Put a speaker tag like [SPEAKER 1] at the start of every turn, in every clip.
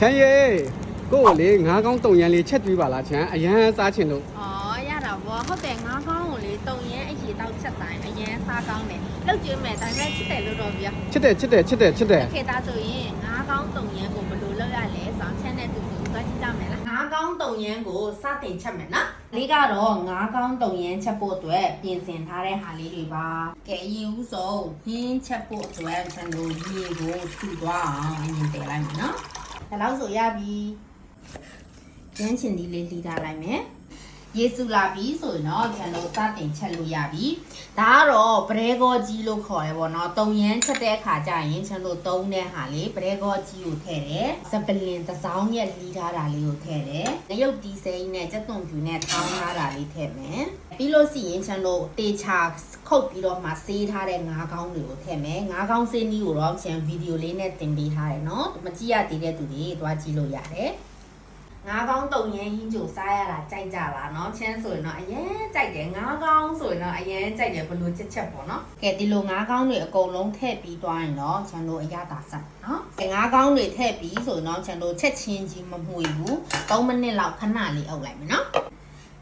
[SPEAKER 1] ချမ်းရေကို့ကိုလေငါးကောင်းတုံရန်လေးချက်ကျွေးပါလားချမ်းအရန်စားချင်လို့
[SPEAKER 2] อ๋อရတာဗောဟုတ်တယ်ငါးကောင်းကိုလေတုံရင်အရေတောက်ချက်တိုင်းအရင်စားကောင်းတယ်လောက်ကျွေးမယ်ဒါပေမဲ့ချစ်တယ်လို့တော့ပြော
[SPEAKER 1] ချစ်တယ်ချစ်တယ်ချစ်တယ်ချစ်တယ်
[SPEAKER 2] ခေတာဆိုရင်ငါးကောင်းတုံရင်ကိုဘယ်လိုလုပ်ရလဲဆောင်းချက်နဲ့တူတူသွားကြည့်ကြမယ်လားငါးကောင်းတုံရင်ကိုစတင်ချက်မယ်နော်လေးကတော့ငါးကောင်းတုံရင်ချက်ဖို့အတွက်ပြင်ဆင်ထားတဲ့ဟာလေးတွေပါကဲအရင်ဦးဆုံးဟင်းချက်ဖို့အတွက်ကျွန်တော်ရေကိုစုသွားအောင်အရင်တည်လိုက်မယ်နော် ဒါလောက်ဆိုရပြီရမ်းချင်ဒီလေးလှီထားလိုက်မယ် ယေစုလာပြီဆိုရင်တော့ကျွန်တော်စတင်ချက်လို့ရပြီဒါကတော့ပရဲကောကြီးလို့ခေါ်ရပါတော့တုံရမ်းချက်တဲ့အခါကျရင်ကျွန်တော်သုံးတဲ့ဟာလေးပရဲကောကြီးကိုထည့်တယ်စပလင်တစ်စောင်းရက်လီးထားတာလေးကိုထည့်တယ်ငရုတ်တီစိမ်းနဲ့ကြက်သွန်ဖြူနဲ့ထောင်းထားတာလေးထည့်မယ်ပြီးလို့ရှိရင်ကျွန်တော်တေချာခုတ်ပြီးတော့မှဆေးထားတဲ့ငါးကောင်းတွေကိုထည့်မယ်ငါးကောင်းဆေးနီးကိုတော့ကျွန်ဗီဒီယိုလေးနဲ့တင်ပေးထားတယ်နော်မကြည့်ရသေးတဲ့သူတွေသွားကြည့်လို့ရတယ် ငါးကောင်းတုံရင်ဟင်းကြိုစားရတာကြိုက်ကြလားเนาะချမ်းဆိုရင်တော့အရင်ကြိုက်တယ်ငါးကောင်းဆိုရင်တော့အရင်ကြိုက်တယ်ဘလို့ချက်ချက်ပေါ့เนาะကဲဒီလိုငါးကောင်းတွေအကုန်လုံးထည့်ပြီးသွားရင်တော့ချမ်းတို့အရသာဆက်เนาะကဲငါးကောင်းတွေထည့်ပြီးဆိုရင်တော့ချမ်းတို့ချက်ချင်းကြီးမမှုဘူး3မိနစ်လောက်ခဏလေးအုပ်လိုက်မယ်เนาะ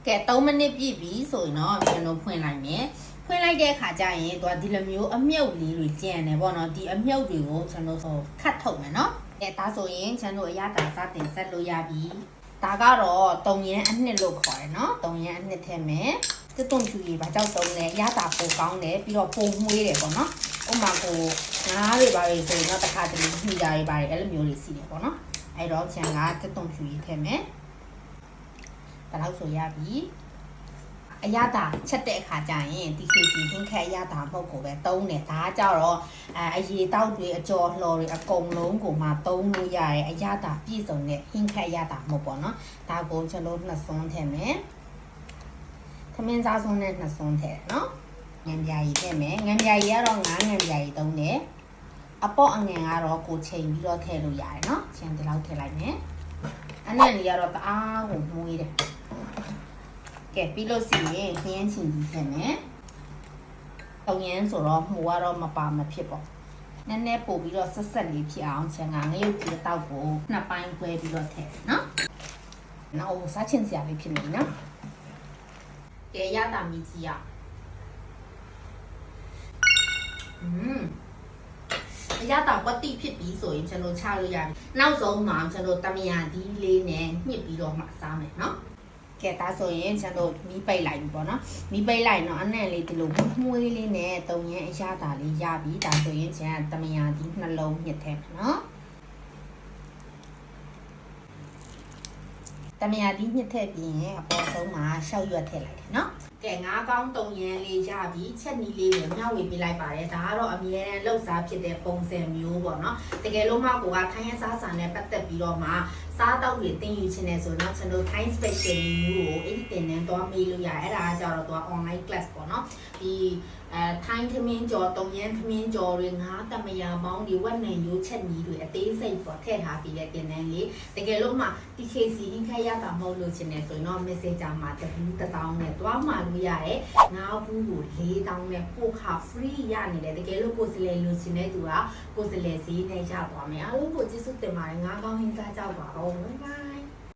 [SPEAKER 2] ကဲ3မိနစ်ပြည့်ပြီဆိုရင်တော့ချမ်းတို့ဖွင့်လိုက်မယ်ဖွင့်လိုက်တဲ့အခါကျရင်သူကဒီလိုမျိုးအမြုပ်လေးတွေကျန်တယ်ပေါ့နော်ဒီအမြုပ်တွေကိုကျွန်တော်ဆိုခတ်ထုတ်မယ်နော်အဲဒါဆိုရင်ကျွန်တော်အရသာစတင်ဆက်လို့ရပြီ ဒါကတော့တုံရန်အနှစ်လို့ခေါ်တယ်နော်တုံရန်အနှစ်ထဲမယ်တွတ်တွန့်ဖြူကြီးဘာကြောက်တုံးလဲအရသာပိုကောင်းတယ်ပြီးတော့ပုံမွေးတယ်ပေါ့နော်ဥပမာကိုငါးတွေပါလေဆိုရင်တော့တစ်ခါတလေညှိတာတွေပါလေအဲ့လိုမျိုးလေးစီတယ်ပေါ့နော်အဲ့တော့ခြံကတွတ်တွန့်ဖြူကြီးထဲမယ်ဒါတော့ဆိုရပြီ အရသာချက်တဲ့အခါကျရင်ဒီ KC ဟင်းခက်အရသာမဟုတ်ကိုပဲတုံးတယ်ဒါကကြတော့အဲအရေတောက်တွေအကျော်လှော်တွေအကုန်လုံးကိုမှတုံးလို့ရတယ်အရသာပြည့်စုံတဲ့ဟင်းခက်အရသာမဟုတ်ပေါ့နော်ဒါကိုကျွန်တော်နှစ်စွန်းထည့်မယ်သမင်းစားစွန်းနဲ့နှစ်စွန်းထည့်နော်ငံပြာကြီးထည့်မယ်ငံပြာကြီးကတော့ငါးငံပြာကြီးတုံးတယ်အပေါ့အငင်ကတော့ကိုချိန်ပြီးတော့ထည့်လို့ရတယ်နော်ချိန်ဒီလောက်ထည့်လိုက်မယ်အနံ့လေးကတော့တအားကိုမှုေးတယ် ကဲပြီးလို့ရှိရင်ခရမ်းချင်ကြီးဖြစ်မယ်။တုံရမ်းဆိုတော့မှုကတော့မပါမဖြစ်ပေါ့။နည်းနည်းပို့ပြီးတော့ဆက်ဆက်လေးဖြစ်အောင်ချင်ကငရုတ်ကြီးတောက်ကိုနှစ်ပိုင်းခွဲပြီးတော့ထည့်နော်။နောက်စားချင်စရာလေးဖြစ်နေနော်။ကဲရတာမီကြီးရ။อืมအရတာဝတ်တိဖြစ်ပြီးဆိုရင်ကျွန်တော်ချလို့ရတယ်။နောက်ဆုံးမှာကျွန်တော်တမယာဒီလေးနဲ့ညှစ်ပြီးတော့မှစားမယ်နော်။ ကဲဒါဆိုရင်ကျွန်တော်မီးပိတ်လိုက်ပြီပေါ့နော်မီးပိတ်လိုက်တော့အနံ့လေးဒီလိုမှုေးလေးနဲ့တုံရင်အရသာလေးရပြီဒါဆိုရင်ကျန်တမယာဒီနှလုံးညှစ်ထဲမှာနော်တ မယာဒီညှစ်ထည့်ပြီးရင်အပေါ်ဆုံးမှာရှောက်ရွက်ထည့်လိုက်တယ်နော်ကဲငါးကောင်းတုံရင်လေးရပြီချက်နီးလေးကိုမျှဝေပေးလိုက်ပါတယ်ဒါကတော့အမြဲတမ်းလှုပ်ရှားဖြစ်တဲ့ပုံစံမျိုးပေါ့နော်တကယ်လို့မှကိုကထိုင်းရန်စားဆန်နဲ့ပတ်သက်ပြီးတော့မှစားတော့တွေတင်ယူချင်တယ်ဆိုတော့ကျွန်တော် time special menu ကိုအဲ့ဒီတင်နန်း သွားမေးလို့ရတယ်အဲ့ဒါကကြတော့သူက online class ပေါ့နော်ဒီအဲ time သမင်းကြော်တုံရန်သမင်းကြော်တွေငါးတမယာပေါင်းတွေဝက်နံရိုးချက်ညီတွေအသေးစိတ်ပေါ့ထည့်ထားပြီးတဲ့တင်နန်းလေးတကယ်လို့မှ TKC ဟင်းခက်ရတာမဟုတ်လို့ချင်တယ်ဆိုရင်တော့ messenger မှာတဘူးတစ်တောင်းနဲ့သွားမှလို့ရတယ်ငါးဘူးကို၄တောင်းနဲ့ပို့ခါ free ရနေတယ်တကယ်လို့ကိုယ်စလဲလို့ချင်တဲ့သူကကိုယ်စလဲဈေးနဲ့ရသွားမယ်အားလုံးကိုကျေးဇူးတင်ပါတယ်ငါးကောင်းဟင်းစားကြပါဦး bye bye